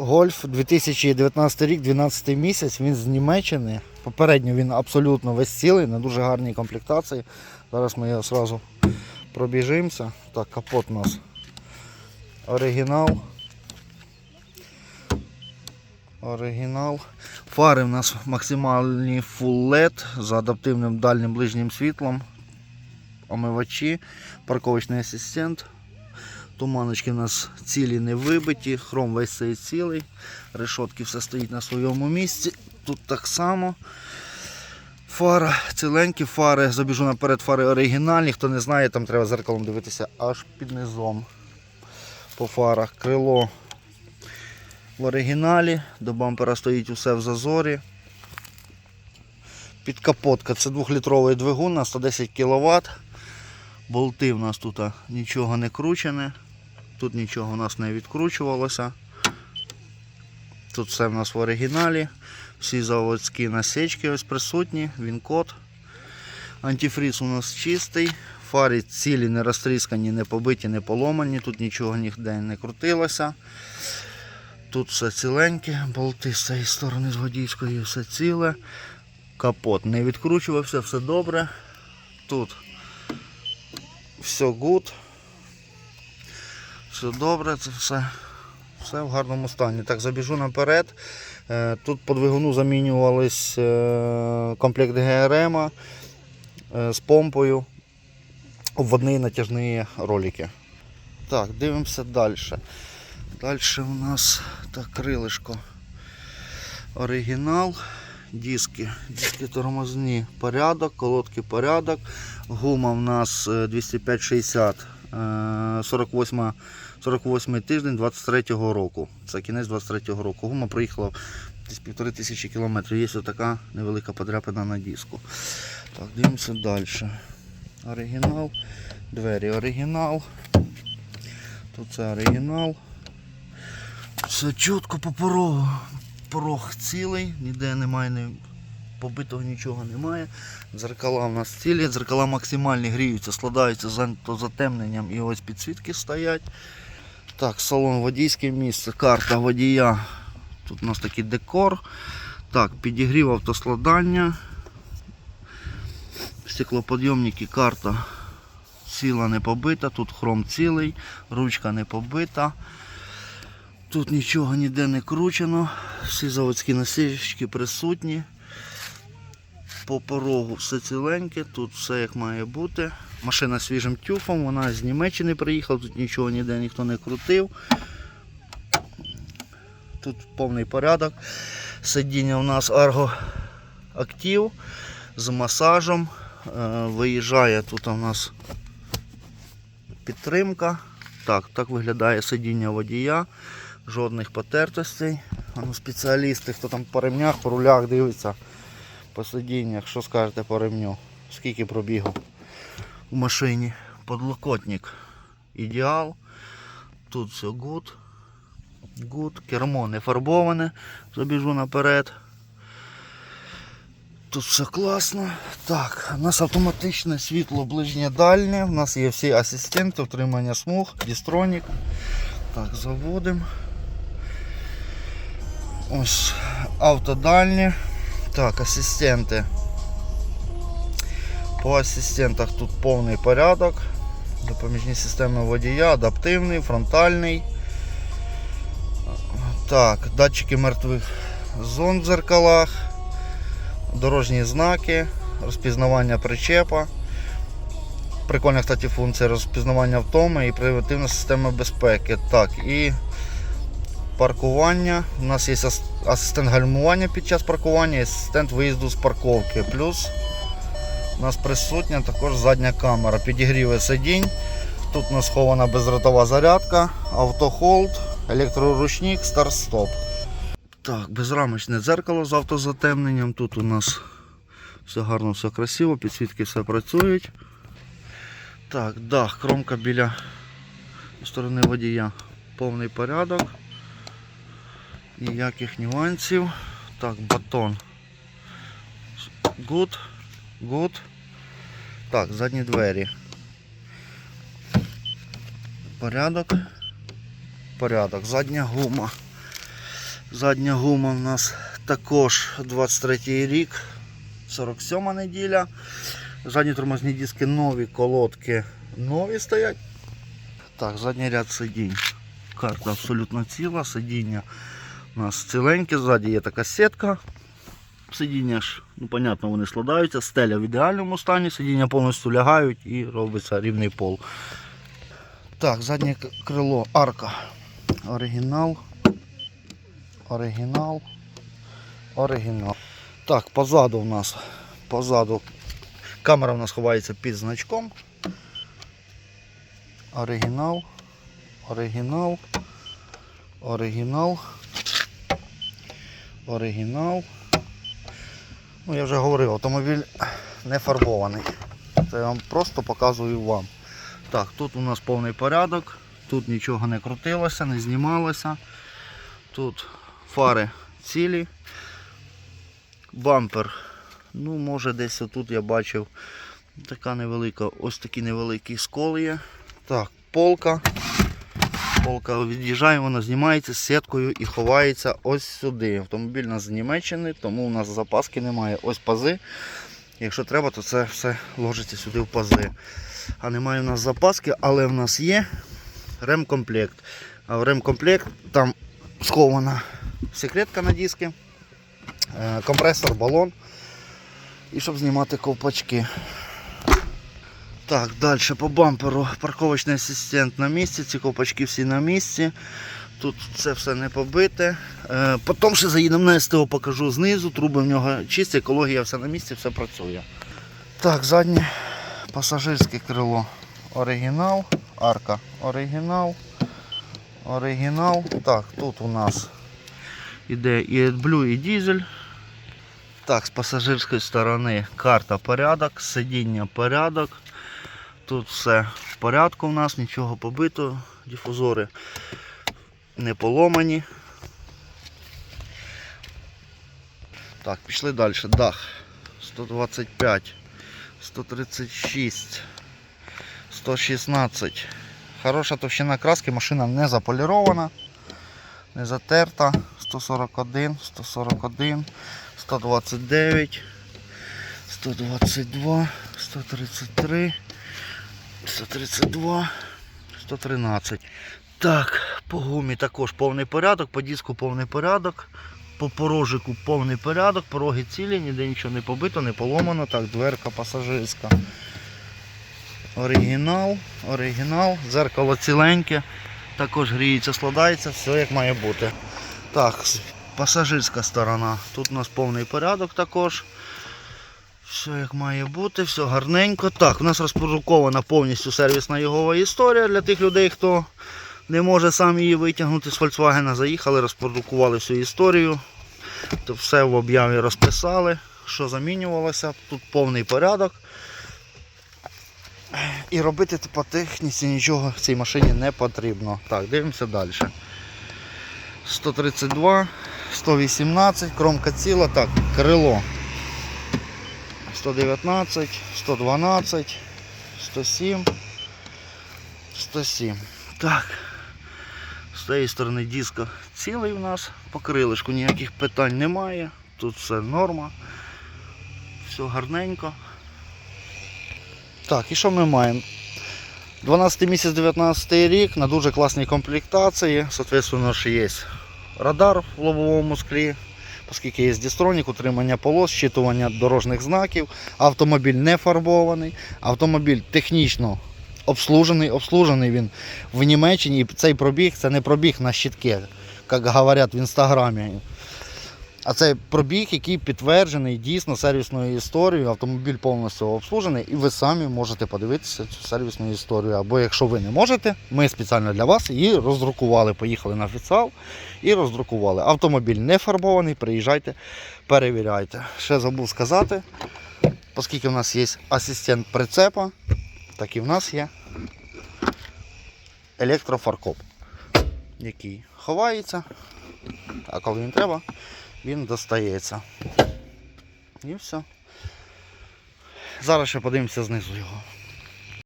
Гольф 2019 рік, 12 місяць, він з Німеччини. Попередньо він абсолютно весь цілий, на дуже гарній комплектації. Зараз ми його одразу пробіжимося. Так, капот у нас оригінал. Оригінал. Фари у нас максимальні Full LED з адаптивним дальнім ближнім світлом. Омивачі, парковочний асистент. Туманочки у нас цілі не вибиті, хром весь цей цілий. Решотки все стоїть на своєму місці. Тут так само. Фара, ціленькі фари, забіжу наперед, фари оригінальні. Хто не знає, там треба зеркалом дивитися аж під низом. По фарах крило в оригіналі, до бампера стоїть усе в зазорі. Підкапотка це 2-літровий двигун на 110 кВт. Болти в нас тут нічого не кручене. Тут нічого у нас не відкручувалося. Тут все в нас в оригіналі. Всі заводські насечки ось присутні, він код. Антифріз у нас чистий. Фари цілі, не розтріскані, не побиті, не поломані. Тут нічого ніде не крутилося. Тут все ціленьке, болти з цієї сторони з водійської все ціле. Капот не відкручувався, все добре. Тут все good. Все добре, це все, все в гарному стані. Так, забіжу наперед. Е, Тут по двигуну замінювались е, комплект ГРМ е, з помпою, обводні натяжні ролики. Так, дивимося далі. Далі у нас так, крилишко. Оригінал. Диски. Диски тормозні порядок, колодки порядок. Гума в нас е, 205-60, е, 48, 48 тиждень 23-го року. Це кінець 23-го року. Гума проїхала десь півтори тисячі кілометрів. Є така невелика подряпина на диску. Так, дивимося далі. Оригінал. Двері оригінал. Тут це оригінал. Все чітко по порогу. Порог цілий, ніде немає ні побитого нічого немає. Дзеркала у нас цілі, дзеркала максимальні гріються, складаються з затемненням і ось підсвітки стоять. Так, салон водійське місце, карта водія. Тут у нас такий декор. Так, підігрів автоскладання. Стеклоподйомники, карта ціла не побита, тут хром цілий, ручка не побита. Тут нічого ніде не кручено, всі заводські насічки присутні. По порогу все ціленьке, тут все як має бути. Машина свіжим тюфом, вона з Німеччини приїхала, тут нічого ніде ніхто не крутив. Тут повний порядок. Сидіння у нас Argo Active з масажем. Е, Виїжджає тут у нас підтримка. Так, так виглядає сидіння водія. Жодних потертостей. Ну, спеціалісти, хто там по ремнях, по рулях дивиться, по сидіннях, що скажете по ремню? Скільки пробігу у машині? Подлокотник. Ідеал. Тут все гуд. Гуд. Кермо не фарбоване. Забіжу наперед. Тут все класно. Так, у нас автоматичне світло ближнє дальнє. У нас є всі асистенти, утримання смуг, дістронік. Так, заводимо. Ось автодальні. Так, асистенти. По асистентах тут повний порядок. Допоміжні системи водія, адаптивний, фронтальний. Так, датчики мертвих зон в дзеркалах, дорожні знаки, розпізнавання причепа. Прикольна, кстати, функція розпізнавання втоми і превентивна система безпеки. Так, і паркування. У нас є асистент гальмування під час паркування і асистент виїзду з парковки. Плюс у нас присутня також задня камера. Підігріви сидінь. Тут у нас схована безротова зарядка, автохолд, електроручник, старт-стоп. Так, безрамочне дзеркало з автозатемненням. Тут у нас все гарно, все красиво, підсвітки все працюють. Так, дах, кромка біля сторони водія. Повний порядок. Ніяких нюансів. Так, батон. Good. Good. Так, задні двері. Порядок. Порядок. Задня гума. Задня гума у нас також 23 рік, 47 неділя. Задні тормозні диски нові, колодки нові стоять. Так, задній ряд сидінь. Карта абсолютно ціла, сидіння у нас ціленьке, ззаді є така сітка. Сидіння ж, ну понятно, вони складаються, стеля в ідеальному стані, сидіння повністю лягають і робиться рівний пол. Так, заднє крило, арка. Оригінал. Оригінал. Оригінал. Так, позаду у нас. Позаду. Камера у нас ховається під значком. Оригінал. Оригінал. Оригінал. Оригінал. Ну, я вже говорив, автомобіль не фарбований. Це я вам просто показую вам. Так, тут у нас повний порядок, тут нічого не крутилося, не знімалося. Тут фари цілі. Бампер. Ну, може десь отут я бачив така невелика, ось такий невеликий скол є. Так, полка. Полка від'їжджає, вона знімається з сіткою і ховається ось сюди. Автомобіль у нас з Німеччини, тому у нас запаски немає. Ось пази. Якщо треба, то це все ложиться сюди в пази. А немає у нас запаски, але в нас є ремкомплект. А в ремкомплект там схована секретка на диски, е, компресор, балон. І щоб знімати ковпачки. Так, далі по бамперу парковочний асистент на місці, ці ковпачки всі на місці. Тут це все не побите. Е, Потім ще заїдемо на СТО, покажу знизу, труби в нього чисті, екологія все на місці, все працює. Так, заднє пасажирське крило. Оригінал, арка оригінал. Оригінал. Так, тут у нас іде і AdBlue, і дизель. Так, з пасажирської сторони карта порядок, сидіння порядок. Тут все в порядку у нас, нічого побито, дифузори не поломані. Так, пішли далі. Дах 125, 136, 116. Хороша товщина краски, машина не заполірована, не затерта. 141, 141, 129, 122, 133, 132, 113. Так, по гумі також повний порядок, по диску повний порядок, по порожику повний порядок, пороги цілі, ніде нічого не побито, не поломано. Так, дверка пасажирська. Оригінал, оригінал, дзеркало ціленьке, також гріється, складається, все як має бути. Так, пасажирська сторона. Тут у нас повний порядок також. Все як має бути, все гарненько. Так, у нас розпорядкована повністю сервісна йогова історія для тих людей, хто не може сам її витягнути з Volkswagen. Заїхали, розпродукували всю історію. То все в об'яві розписали, що замінювалося. Тут повний порядок. І робити по техніці нічого в цій машині не потрібно. Так, дивимося далі. 132, 118, кромка ціла, так, крило. 119, 112, 107, 107. Так. З цієї сторони диска цілий у нас. По крилишку ніяких питань немає. Тут все норма. Все гарненько. Так, і що ми маємо? 12 місяць 19 рік на дуже класній комплектації. Соответственно, що є радар в лобовому склі, оскільки є дістронік, утримання полос, щитування дорожніх знаків. Автомобіль не фарбований, автомобіль технічно обслужений. Обслужений він в Німеччині. І цей пробіг це не пробіг на щитки, як говорять в інстаграмі. А це пробіг, який підтверджений дійсно сервісною історією. Автомобіль повністю обслужений, і ви самі можете подивитися цю сервісну історію. Або якщо ви не можете, ми спеціально для вас її роздрукували. Поїхали на офіціал і роздрукували. Автомобіль не фарбований, приїжджайте, перевіряйте. Ще забув сказати, оскільки в нас є асистент прицепа, так і в нас є електрофаркоп, який ховається, а коли він треба, він достається. І все. Зараз ще подивимося знизу його.